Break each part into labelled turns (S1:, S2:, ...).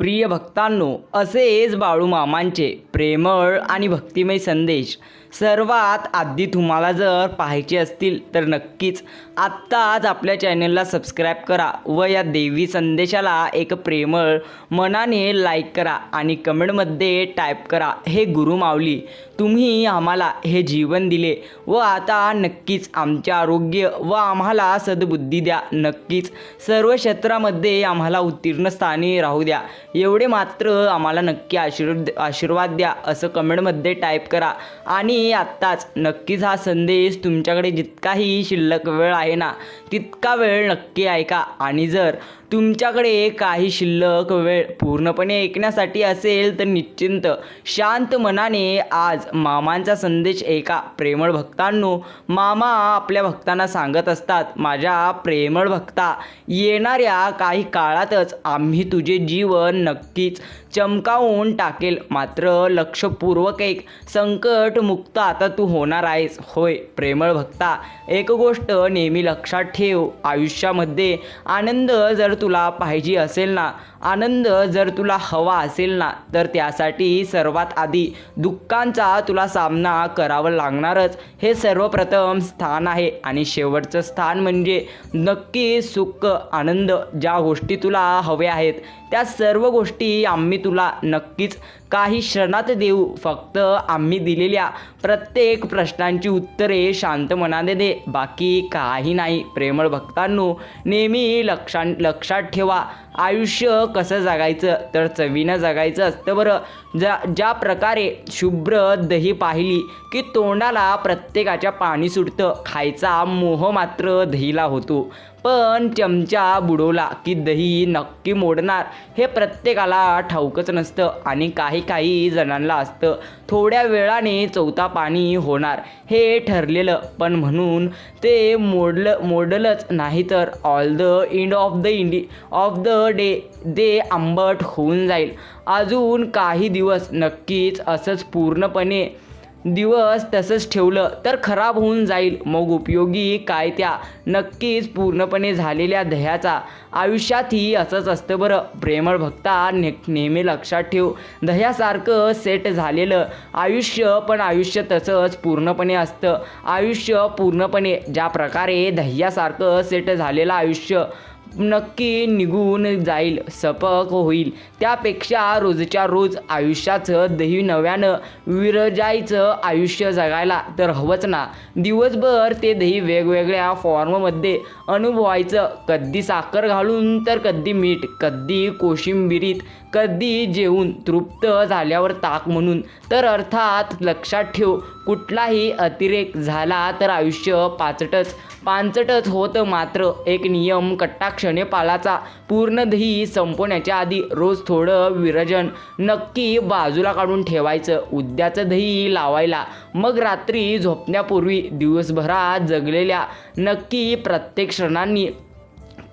S1: प्रिय भक्तांनो असेच बाळूमामांचे प्रेमळ आणि भक्तिमय संदेश. सर्वात आधी तुम्हाला जर पाहायचे असतील तर नक्कीच आत्ताच आपल्या चॅनलला सबस्क्राईब करा व या देवी संदेशाला एक प्रेमळ मनाने लाईक करा आणि कमेंटमध्ये टाईप करा हे गुरु माऊली तुम्ही आम्हाला हे जीवन दिले व आता नक्कीच आमचे आरोग्य व आम्हाला सद्बुद्धी द्या. नक्कीच सर्व क्षेत्रामध्ये आम्हाला उत्तीर्ण स्थानी राहू द्या. एवढे मात्र आम्हाला नक्की आशीर्वाद आशीर्वाद द्या असं कमेंटमध्ये टाईप करा. आणि आत्ताच नक्कीच हा संदेश तुमच्याकडे जितकाही शिल्लक वेळ आहे ना तितका वेळ नक्की ऐका. आणि जर तुमच्याकडे काही शिल्लक वेळ पूर्णपणे ऐकण्यासाठी असेल तर निश्चिंत. शांत मनाने आज मामांचा संदेश ऐका प्रेमळ भक्तांनो मामा आपल्या भक्तांना सांगत असतात माझ्या प्रेमळ भक्ता येणाऱ्या काही काळातच आम्ही तुझे जीवन नक्कीच चमकावून टाकेल. मात्र लक्षपूर्वक एक संकट मुक्त आता तू होणार आहेस. होय प्रेमळ भक्ता एक गोष्ट नेहमी लक्षात ठेव. आयुष्यामध्ये आनंद जर तुला पाहिजे असेल ना आनंद जर तुला हवा असेल ना तर त्यासाठी सर्वात आधी दुःखांचा तुला सामना करावा लागणारच. हे सर्वप्रथम स्थान आहे आणि शेवटचं स्थान म्हणजे नक्की सुख आनंद ज्या गोष्टी तुला हव्या आहेत त्या सर्व गोष्टी आम्ही तुला नक्कीच काही क्षणात देऊ. फक्त आम्ही दिलेल्या प्रत्येक प्रश्नांची उत्तरे शांत मनाने दे. बाकी काही नाही. प्रेमळ भक्तांनो नेहमी लक्षा लक्षात ठेवा. आयुष्य कसं जगायचं? तर चवीनं जगायचं असतं बरं. ज्या ज्या प्रकारे शुभ्र दही पाहिली की तोंडाला प्रत्येकाच्या पाणी सुटतं. खायचा मोह मात्र दहीला होतो. पण चमचा बुडवला की दही नक्की मोडणार. हे प्रत्येकाला ठाऊकच नसतं आणि काही काही जणांना असतं. थोड्या वेळाने चौथा पाणी होणार. हे ठरलेलं पण म्हणून ते मोडलं मोडलंच नाही तर all the end of the end of the day दे आंबट होऊन जाईल. अजून काही दिवस नक्कीच असंच पूर्णपणे दिवस तसंच ठेवलं तर खराब होऊन जाईल. मग उपयोगी काय त्या? नक्कीच पूर्णपणे झालेल्या दह्याचा. आयुष्यातही असंच असतं बरं. प्रेमळ भक्ता ने नेहमी लक्षात ठेव. दह्यासारखं सेट झालेलं आयुष्य पण आयुष्य तसंच पूर्णपणे असतं. आयुष्य पूर्णपणे ज्या प्रकारे दह्यासारखं सेट झालेलं आयुष्य नक्की निघून जाईल सपक होईल. त्यापेक्षा रोजच्या रोज आयुष्याचं दही नव्यानं विरजायचं आयुष्य जगायला तर हवंच ना. दिवसभर ते दही वेगवेगळ्या फॉर्ममध्ये अनुभवायचं. कधी साखर घालून तर कधी मीठ कधी कोशिंबिरीत. कधी जेवून तृप्त झाल्यावर ताक म्हणून. तर अर्थात लक्षात ठेव कुठलाही अतिरेक झाला तर आयुष्य पाचटच. पांचटच होतं मात्र एक नियम कट्टाक्षणे पालाचा पूर्ण दही संपवण्याच्या आधी रोज थोडं विरजन. नक्की बाजूला काढून ठेवायचं उद्याचं दही लावायला. मग रात्री झोपण्यापूर्वी दिवसभरात जगलेल्या नक्की प्रत्येक क्षणांनी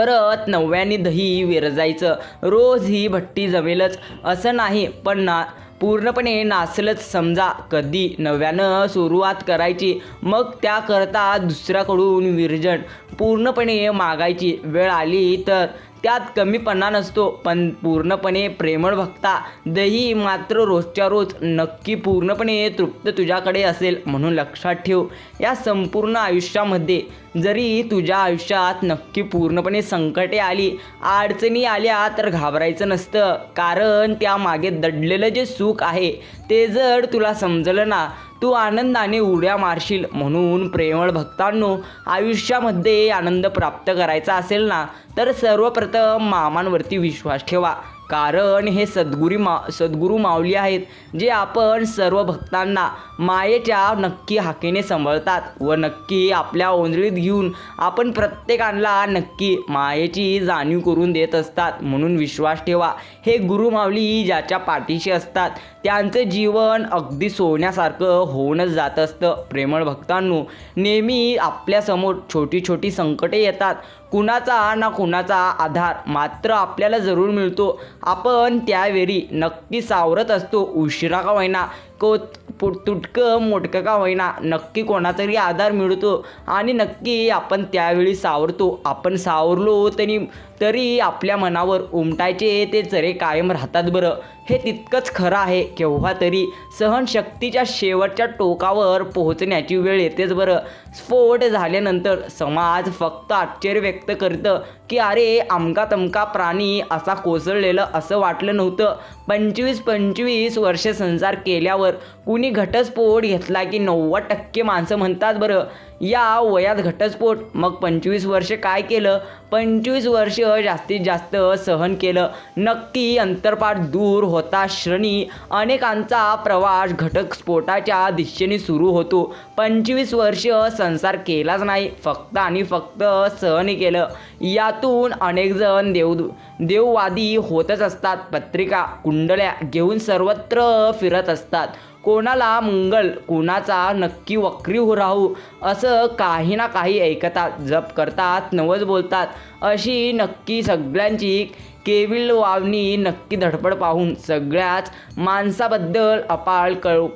S1: परत नव्याने दही विरजायचं. रोज ही भट्टी जमेलच. असं नाही पण ना पूर्णपणे नासलंच समजा. कधी नव्यानं सुरुवात करायची मग त्याकरता दुसऱ्याकडून विरजन पूर्णपणे मागायची. वेळ आली तर त्यात कमीपणा नसतो पण पूर्णपणे प्रेमळ भक्ता. दही मात्र रोजच्या रोज नक्की पूर्णपणे तृप्त तुझ्याकडे असेल म्हणून लक्षात ठेव. या संपूर्ण आयुष्यामध्ये जरी तुझ्या आयुष्यात नक्की पूर्णपणे संकटे आली अडचणी आल्या तर घाबरायचं नसतं. कारण त्यामागे दडलेलं जे सुख आहे ते जर तुला समजलं ना तू आनंदाने उड्या मारशील म्हणून प्रेमळ भक्तांनो आयुष्यामध्ये आनंद प्राप्त करायचा असेल ना तर सर्वप्रथम मामांवरती विश्वास ठेवा. कारण हे सद्गुरी मा सद्गुरू माऊली आहेत जे आपण सर्व भक्तांना मायेच्या नक्की हाकेने सांभाळतात व नक्की आपल्या ओंजळीत घेऊन आपण प्रत्येकाला नक्की मायेची जाणीव करून देत असतात. म्हणून विश्वास ठेवा. हे गुरु माऊली ज्याच्या पाठीशी असतात त्यांचं जीवन अगदी सोन्यासारखं होऊनच जात असतं. प्रेमळ भक्तांनो नेहमी आपल्यासमोर छोटी छोटी संकटे येतात. कुणाचा ना कुणाचा आधार मात्र आपल्याला जरूर मिळतो. आपण त्यावेळी नक्की सावरत असतो. उशिरा का होईना? को तुटकं मोठकं का होईना? नक्की कोणातरी आधार मिळतो. आणि नक्की आपण त्यावेळी सावरतो. आपण सावरलो तरी तरी आपल्या मनावर उमटायचे ते चरे कायम राहतात बरं. हे तितकंच खरं आहे. केव्हा तरी सहनशक्तीच्या शेवटच्या टोकावर पोहोचण्याची वेळ येतेच बरं. स्फोट झाल्यानंतर समाज फक्त आश्चर्य व्यक्त करतं की अरे आमका तमका प्राणी असा कोसळलेलं असं वाटलं नव्हतं. पंचवीस पंचवीस वर्ष संसार केल्यावर कुणी घटस्फोट घेतला की नव्वद टक्के माणसं म्हणतात बरं. या वयात घटस्फोट. मग पंचवीस वर्ष काय केलं? पंचवीस वर्ष जास्तीत जास्त सहन केलं. नक्की अंतरपाठ दूर होता श्रणी. अनेकांचा प्रवास घटस्फोटाच्या दिशेने सुरू होतो. पंचवीस वर्ष संसार केलाच नाही. फक्त आणि फक्त सहन केलं. यातून अनेकजण देव देववादी होतच असतात. पत्रिका कुंडल्या घेऊन सर्वत्र फिरत असतात. कोणाला मंगल कोणाचा नक्की वक्री हो राहू असं काही ना काही ऐकतात जप करतात नवज बोलतात. अशी नक्की सगळ्यांची केविल वावणी नक्की धडपड पाहून सगळ्याच माणसाबद्दल अपाळ कळ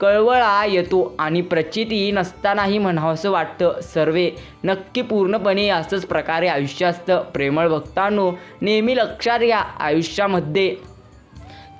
S1: कळवळा येतो आणि प्रचिती नसतानाही म्हणावंसं वाटतं. सर्वे नक्की पूर्णपणे असंच प्रकारे आयुष्य असतं. प्रेमळ भक्तांनो नेहमी लक्षात घ्या आयुष्यामध्ये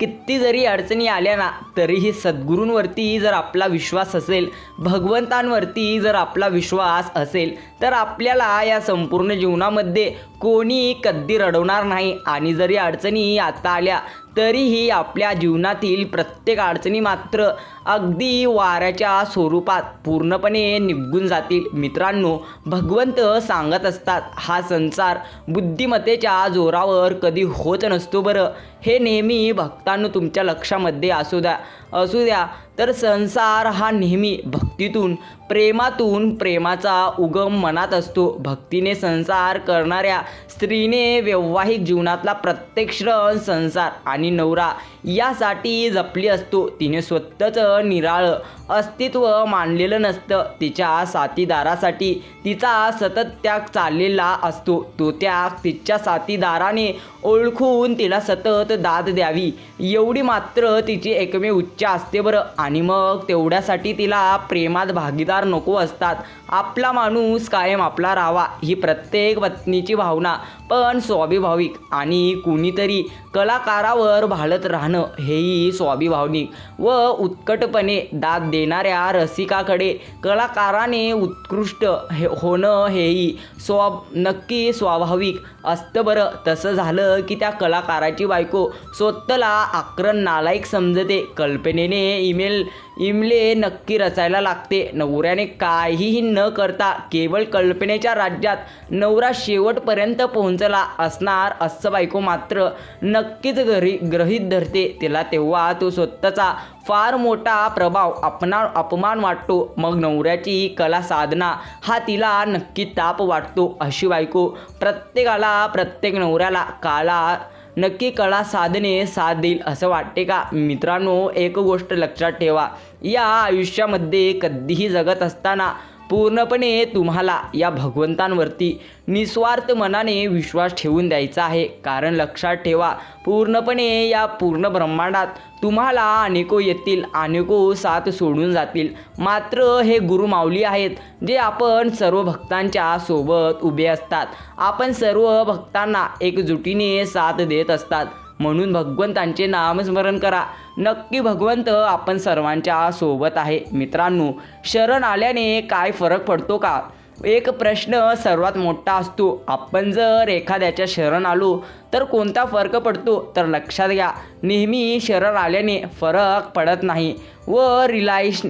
S1: किती जरी अडचणी आल्या ना तरीही सद्गुरूंवरतीही जर आपला विश्वास असेल भगवंतांवरतीही जर आपला विश्वास असेल तर आपल्याला या संपूर्ण जीवनामध्ये कोणीही कधी रडवणार नाही. आणि जरी अडचणी आता आल्या तरीही आपल्या जीवनातील प्रत्येक अडचणी मात्र अगदी वाऱ्याच्या स्वरूपात पूर्णपणे निघून जातील. मित्रांनो भगवंत सांगत असतात हा संसार बुद्धिमत्तेच्या जोरावर कधी होत नसतो बरं. हे नेहमी भक्तांनो तुमच्या लक्षामध्ये असू द्या असू द्या. तर संसार हा नेहमी भक्तीतून प्रेमातून प्रेमाचा उगम मनात असतो. भक्तीने संसार करणाऱ्या स्त्रीने वैवाहिक जीवनातला प्रत्येक क्षण संसार आणि नवरा यासाठी जपली असतो. तिने स्वतःचं निराळं अस्तित्व मानलेलं नसतं. तिच्या साथीदारासाठी तिचा सतत त्याग चाललेला असतो. तो त्याग तिच्या साथीदाराने ओळखून तिला सतत दाद द्यावी. एवढी मात्र तिची एकमेव उच्च असते बरं. आणि मग तेवढ्यासाठी तिला प्रेमात भागीदार नको असतात. आपला माणूस कायम आपला राहावा ही प्रत्येक पत्नीची भावना. पण स्वाभिभाविक आणि कुणीतरी कलाकारावर भाळत राहणं हेही स्वाभिभाविक व उत्कटपणे दाद देणाऱ्या रसिकाकडे कलाकाराने उत्कृष्ट हे होणं हेही स्वा नक्की स्वाभाविक असतं बरं. तसं झालं की त्या कलाकाराची बायको स्वतःला आक्रन नालायक समजते. कल्पनेने ईमेल इमले नक्की रचायला लागते. नवऱ्याने काहीही न करता केवळ कल्पनेच्या राज्यात नवरा शेवटपर्यंत पोहोच पोहोचला असणार असं बायको मात्र नक्कीच घरी ग्रहित धरते. तिला तेव्हा तो स्वतःचा फार मोठा प्रभाव अपना अपमान वाटतो. मग नवऱ्याची कला साधना हा तिला नक्की ताप वाटतो. अशी बायको प्रत्येकाला प्रत्येक नवऱ्याला काला नक्की कला साधने साथ देईल असं वाटते का? मित्रांनो एक गोष्ट लक्षात ठेवा. या आयुष्यामध्ये कधीही जगत असताना पूर्णपणे तुम्हाला या भगवंतांवरती निस्वार्थ मनाने विश्वास ठेवून द्यायचा आहे. कारण लक्षात ठेवा पूर्णपणे या पूर्ण ब्रह्मांडात तुम्हाला अनेको येतील अनेको साथ सोडून जातील. मात्र हे गुरुमाऊली आहेत जे आपण सर्व भक्तांच्या सोबत उभे असतात. आपण सर्व भक्तांना एकजुटीने साथ देत असतात. म्हणून भगवंतांचे नामस्मरण करा. नक्की भगवंत आपण सर्वांच्या सोबत आहे. मित्रांनो शरण आल्याने काय फरक पडतो का? एक प्रश्न सर्वात मोठा असतो. आपण जर एखाद्याच्या शरण आलो तर कोणता फरक पडतो? तर लक्षात घ्या. नेहमी शरण आल्याने फरक पडत नाही व रिलायश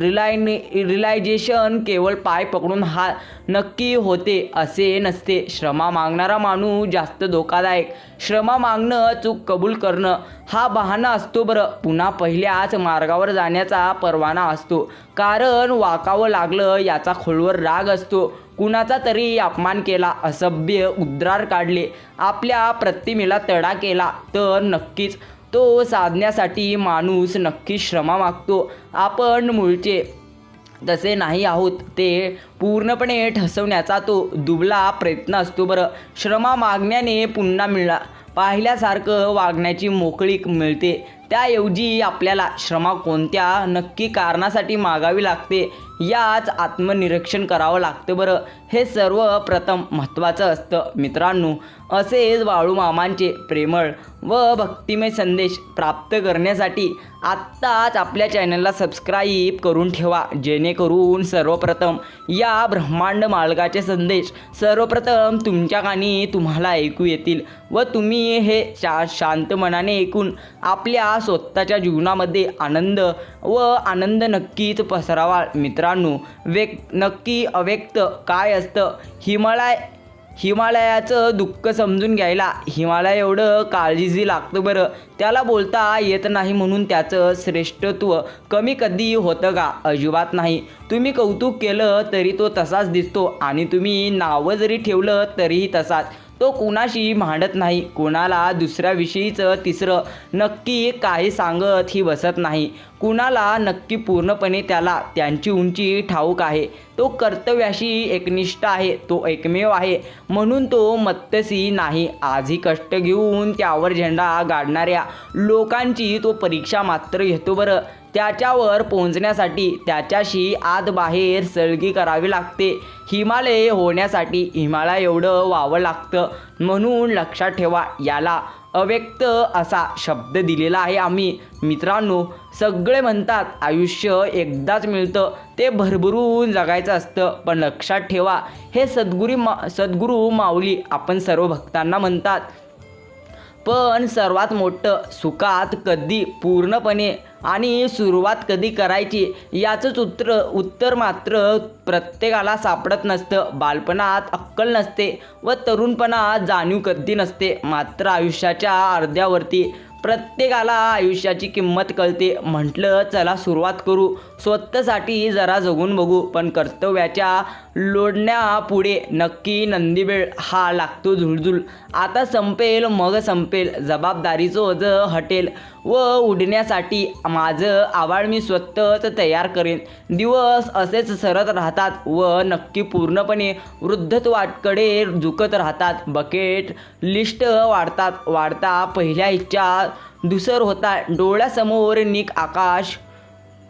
S1: रिलायने रिलायझेशन केवळ पाय पकडून हा नक्की होते असे नसते. श्रमा मागणारा माणूस जास्त धोकादायक. श्रमा मागणं चूक कबूल करणं हा बहाणा असतो बरं. पुन्हा पहिल्याच मार्गावर जाण्याचा परवाना असतो. कारण वाकावं लागलं याचा खोलवर राग असतो. कुणाचा तरी अपमान केला असभ्य उद्रार काढले. आपल्या प्रतिमेला तडा केला तर नक्कीच तो साधण्यासाठी माणूस नक्की श्रमा मागतो. आपण मूळचे तसे नाही आहोत ते पूर्णपणे ठसवण्याचा तो दुबला प्रयत्न असतो बरं. श्रमा मागण्याने पुन्हा मिळा. पाहिल्यासारखं वागण्याची मोकळीक मिळते. त्याऐवजी आपल्याला श्रमा कोणत्या नक्की कारणासाठी मागावी लागते याच आत्मनिरीक्षण करावं लागतं बरं. हे सर्व प्रथम महत्त्वाचं असतं. मित्रांनो असेच बाळूमामांचे प्रेमळ व भक्तिमय संदेश प्राप्त करण्यासाठी आत्ताच आपल्या चॅनलला सबस्क्राईब करून ठेवा. जेणेकरून सर्वप्रथम या ब्रह्मांड मालकाचे संदेश सर्वप्रथम तुमच्या कानी तुम्हाला ऐकू येतील व तुम्ही हे शा शांत मनाने ऐकून आपल्या स्वतःच्या जीवनामध्ये आनंद व आनंद नक्कीच पसरावा मित्र मित्रांनो व्यक नक्की अव्यक्त काय असतं? हिमालय हिमालयाचं दुःख समजून घ्यायला हिमालय एवढं काळजी लागतं बरं. त्याला बोलता येत नाही म्हणून त्याचं श्रेष्ठत्व कमी कधी होतं का? अजिबात नाही. तुम्ही कौतुक केलं तरी तो तसाच दिसतो आणि तुम्ही नावं जरी ठेवलं तरीही तसाच. तो कुणाशी भांडत नाही कुणाला दुसऱ्याविषयीचं तिसरं नक्की काही सांगत ही बसत नाही. कुणाला नक्की पूर्णपणे त्याला त्यांची उंची ठाऊक आहे. तो कर्तव्याशी एकनिष्ठ आहे तो एकमेव आहे. म्हणून तो मत्तसी नाही. आजही कष्ट घेऊन त्यावर झेंडा गाडणाऱ्या लोकांची तो परीक्षा मात्र घेतो बरं. त्याच्यावर पोहोचण्यासाठी त्याच्याशी आत बाहेर सळगी करावी लागते. हिमालय होण्यासाठी हिमालय एवढं व्हावं लागतं म्हणून लक्षात ठेवा याला. अव्यक्त असा शब्द दिलेला आहे आम्ही. मित्रांनो सगळे म्हणतात आयुष्य एकदाच मिळतं. ते भरभरून जगायचं असतं. पण लक्षात ठेवा हे सद्गुरी मा सद्गुरू माऊली आपण सर्व भक्तांना म्हणतात. पण सर्वात मोठं सुखात कधी पूर्णपणे आणि सुरुवात कधी करायची याचंच उत्तर उत्तर मात्र प्रत्येकाला सापडत नसतं. बालपणात अक्कल नसते व तरुणपणात जाणीव कधी नसते. मात्र आयुष्याच्या अर्ध्यावरती प्रत्येकाला आयुष्याची किंमत कळते. म्हटलं चला सुरुवात करू. स्वतःसाठी जरा जगून बघू पण कर्तव्याच्या लोडण्यापुढे नक्की नंदीबेळ हा लागतो झुळझुळ. आता संपेल मग संपेल. जबाबदारीचं ओझं हटेल. व उडण्यासाठी माझं आवाळ मी स्वतःच तयार करेन. दिवस असेच सरत राहतात व नक्की पूर्णपणे वृद्धत्वाकडे झुकत राहतात. बकेट लिस्ट वाढतात वाढता पहिल्या इच्छा दुसर होता. डोळ्यासमोर निक आकाश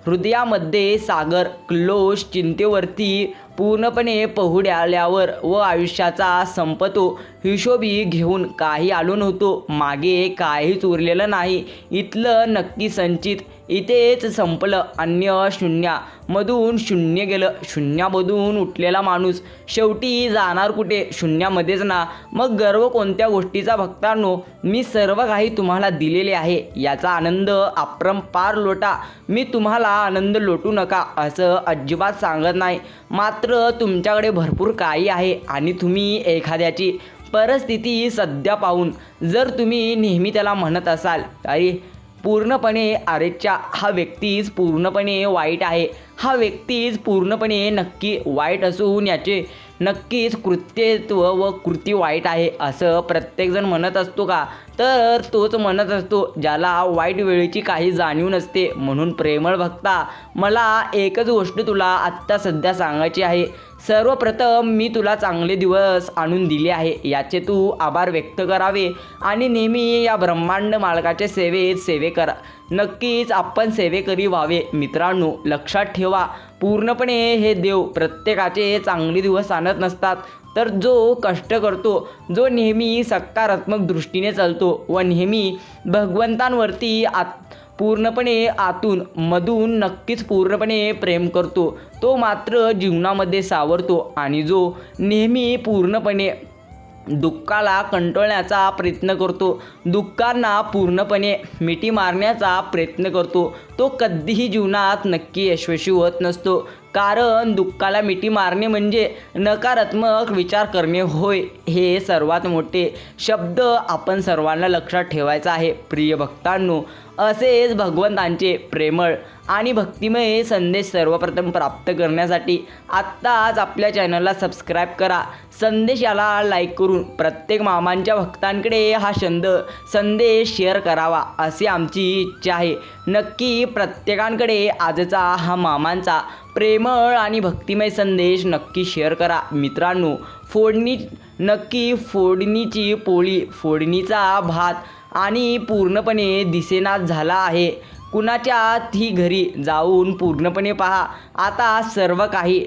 S1: हृदयामध्ये सागर क्लोश चिंतेवरती पूर्णपणे पहुड्याल्यावर व आयुष्याचा संपतो हिशोबी घेऊन काही आलो नव्हतो. मागे काहीच उरलेलं नाही. इथलं नक्की संचित इथेच संपलं अन्य शून्यामधून शून्य गेलं. शून्यामधून उठलेला माणूस. शेवटी जाणार कुठे? शून्यामध्येच ना. मग गर्व कोणत्या गोष्टीचा भक्तांनो? मी सर्व काही तुम्हाला दिलेले आहे. याचा आनंद अप्रंपार लोटा. मी तुम्हाला आनंद लोटू नका असं अजिबात सांगत नाही. मात्र तुमच्याकडे भरपूर काही आहे आणि तुम्ही एखाद्याची परिस्थिती सध्या पाहून. जर तुम्ही नेहमी त्याला म्हणत असाल अरे पूर्णपणे अरेच्या हा व्यक्तीच पूर्णपणे वाईट आहे. हा व्यक्तीच पूर्णपणे नक्की वाईट असून याचे नक्कीच कृत्यत्व व कृती वाईट आहे असं प्रत्येकजण म्हणत असतो का? तर तोच म्हणत असतो ज्याला वाईट वेळेची काही जाणीव नसते म्हणून प्रेमळ भक्ता. मला एकच गोष्ट तुला आत्ता सध्या सांगायची आहे. सर्वप्रथम मी तुला चांगले दिवस आणून दिले आहे याचे तू आभार व्यक्त करावे आणि नेहमी या ब्रह्मांड मालकाच्या सेवेत सेवे करा. नक्कीच आपण सेवेकरी व्हावे? मित्रांनो लक्षात ठेवा. पूर्णपणे हे देव प्रत्येकाचे चांगले दिवस आणत नसतात. तर जो कष्ट करतो जो नेहमी सकारात्मक दृष्टीने चालतो व नेहमी भगवंतांवरती आत पूर्णपणे आतून मधून नक्कीच पूर्णपणे प्रेम करतो तो मात्र जीवनामध्ये सावरतो आणि जो नेहमी पूर्णपणे दुःखाला कंटोळण्याचा प्रयत्न करतो. दुःखांना पूर्णपणे मिठी मारण्याचा प्रयत्न करतो. तो कधीही जीवनात नक्की यशस्वी होत नसतो. कारण दुःखाला मिठी मारणे म्हणजे नकारात्मक विचार करणे होय हे सर्वात मोठे शब्द आपण सर्वांना लक्षात ठेवायचा आहे. प्रिय भक्तांनो असेच भगवंतांचे प्रेमळ आणि भक्तिमय संदेश सर्वप्रथम प्राप्त करण्यासाठी आत्ताच आपल्या चॅनलला सबस्क्राईब करा. संदेशाला लाईक करून प्रत्येक मामांच्या भक्तांकडे हा छंद संदेश शेअर करावा अशी आमची इच्छा आहे. नक्की प्रत्येकांकडे आजचा हा मामांचा प्रेमळ आणि भक्तिमय संदेश नक्की शेअर करा. मित्रांनो फोडणी नक्की फोडणीची पोळी फोडणीचा भात आणि पूर्णपणे दिसेनाच झाला आहे. कुणाच्याही घरी जाऊन पूर्णपणे पहा. आता सर्व काही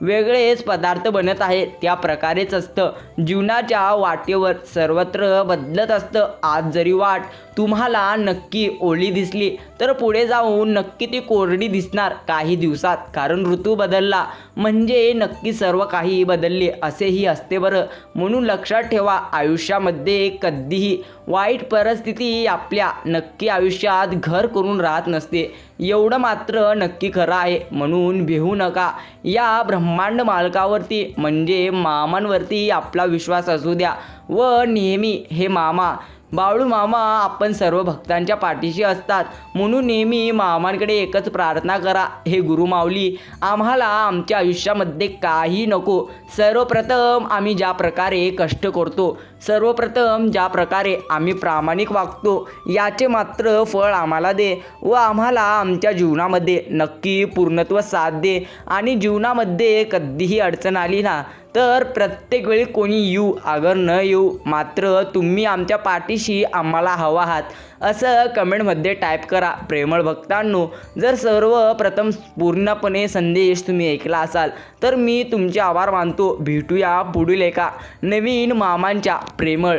S1: वेगळेच पदार्थ बनत आहे त्या प्रकारेच असतं. जीवनाच्या वाटेवर सर्वत्र बदलत असतं. आज जरी वाट तुम्हाला नक्की ओली दिसली तर पुढे जाऊन नक्की ती कोरडी दिसणार काही दिवसात. कारण ऋतू बदलला म्हणजे नक्की सर्व काही बदलले असेही असते बरं. म्हणून लक्षात ठेवा आयुष्यामध्ये कधीही वाईट परिस्थिती आपल्या नक्की आयुष्यात घर करून राहत नसते. एवढं मात्र नक्की खरं आहे. म्हणून भिहू नका. या ब्रह्मांड मालकावरती म्हणजे मामांवरती आपला विश्वास असू द्या. व नेहमी हे मामा बाळू मामा आपण सर्व भक्तांच्या पाठीशी असतात. म्हणून नेहमी मामांकडे एकच प्रार्थना करा. हे गुरुमाऊली आम्हाला आमच्या आयुष्यामध्ये काही नको. सर्वप्रथम आम्ही ज्या प्रकारे कष्ट करतो सर्वप्रथम ज्या प्रकारे आम्ही प्रामाणिक वागतो याचे मात्र फळ आम्हाला दे व आम्हाला आमच्या जीवनामध्ये नक्की पूर्णत्व साथ दे. आणि जीवनामध्ये कधीही अडचण आली ना तर प्रत्येक वेळी कोणी येऊ अगर न येऊ मात्र तुम्ही आमच्या पाठीशी आम्हाला हवा आहात. असं कमेंटमध्ये टाईप करा प्रेमळ भक्तांनो. जर सर्वप्रथम पूर्णपणे संदेश तुम्ही ऐकला असाल तर मी तुमचे आभार मानतो. भेटूया पुढील एका नवीन मामांच्या प्रेमळ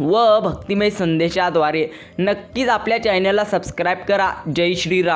S1: व भक्तिमय संदेशाद्वारे. नक्कीच आपल्या चॅनलला सबस्क्राईब करा. जय श्रीराम.